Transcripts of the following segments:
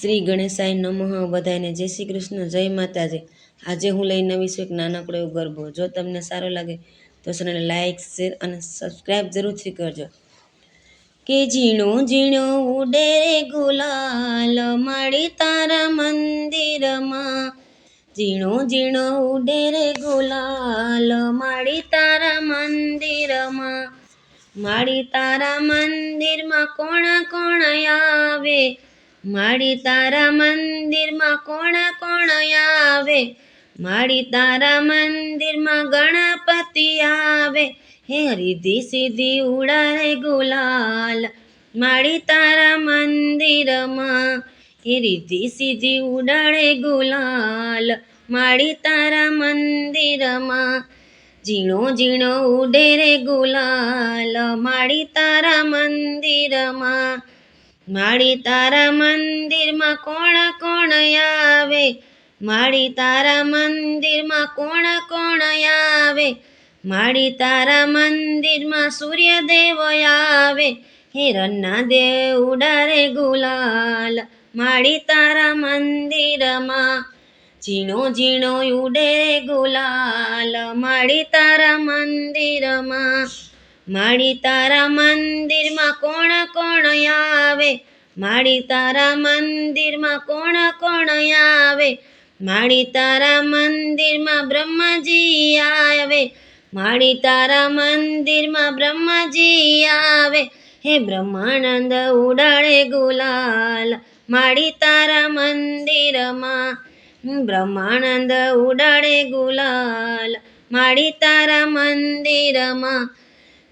શ્રી ગણેશાય નમઃ બધાને જય શ્રી કૃષ્ણ, જય માતાજી. આજે હું લઈને આવી છું એક નાનકડો એવો ગરબો. જો તમને સારો લાગે તો ચેનલને લાઇક શેર અને સબસ્ક્રાઈબ જરૂરથી કરજો. કે ઝીણો ઝીણો ઉડે રે ગુલાલ માડી તારા મંદિરમાં. ઝીણો ઝીણો ઉડે રે ગુલાલ માડી તારા મંદિરમાં. માડી તારા મંદિરમાં કોણ કોણ આવે? માડી તારા મંદિરમાં કોણ કોણ આવે? માડી તારા મંદિરમાં ગણપતિ આવે. હે રીધી સીધી ઉડાડે ગુલાલ. માડી તારા મંદિરમાં હે રીધી સીધી ઉડાડે ગુલાલ. માડી તારા મંદિરમાં ઝીણો ઝીણો ઉડે રે ગુલાલ. માડી તારા મંદિરમાં માડી તારા મંદિરમાં કોણ કોણ આવે? માળી તારા મંદિરમાં કોણ કોણ આવે? માળી તારા મંદિરમાં સૂર્યદેવ આવે. હિરણના દેવ, ઉડારે ગુલાલ. માડી તારા મંદિરમાં ઝીણો ઝીણો ઉડે ગુલાલ. માડી તારા મંદિરમાં માડી તારા મંદિરમાં કોણ કોણ આવે? માડી તારા મંદિરમાં કોણ કોણ આવે? માડી તારા મંદિરમાં બ્રહ્માજી આવે. માડી તારા મંદિરમાં બ્રહ્માજી આવે. હે બ્રહ્માનંદ ઉડાડે ગુલાલ. માડી તારા મંદિરમાં બ્રહ્માનંદ ઉડાડે ગુલાલ. માડી તારા મંદિરમાં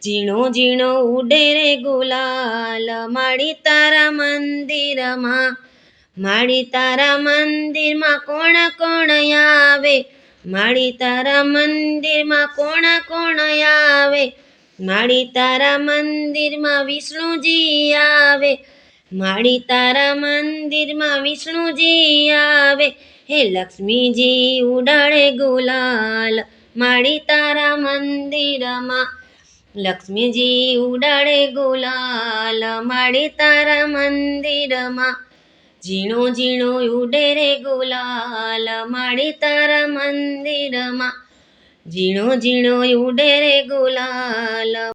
ઝીણો ઝીણો ઉડે રે ગુલાલ માડી તારા મંદિરમાં માડી તારા મંદિરમાં કોણ કોણ આવે? માડી તારા મંદિરમાં કોણ કોણ આવે? માડી તારા મંદિરમાં વિષ્ણુજી આવે. માડી તારા મંદિરમાં વિષ્ણુજી આવે. હે લક્ષ્મીજી, ઉડાડે ગુલાલ માડી તારા મંદિરમાં. લક્ષ્મીજી ઉડાડે ગુલાલ માડે તારા મંદિરમાં. ઝીણો ઝીણો ઉડે રે ગુલાલ માડે તારા મંદિરમાં. ઝીણો ઝીણો ઉડે રે ગુલાલ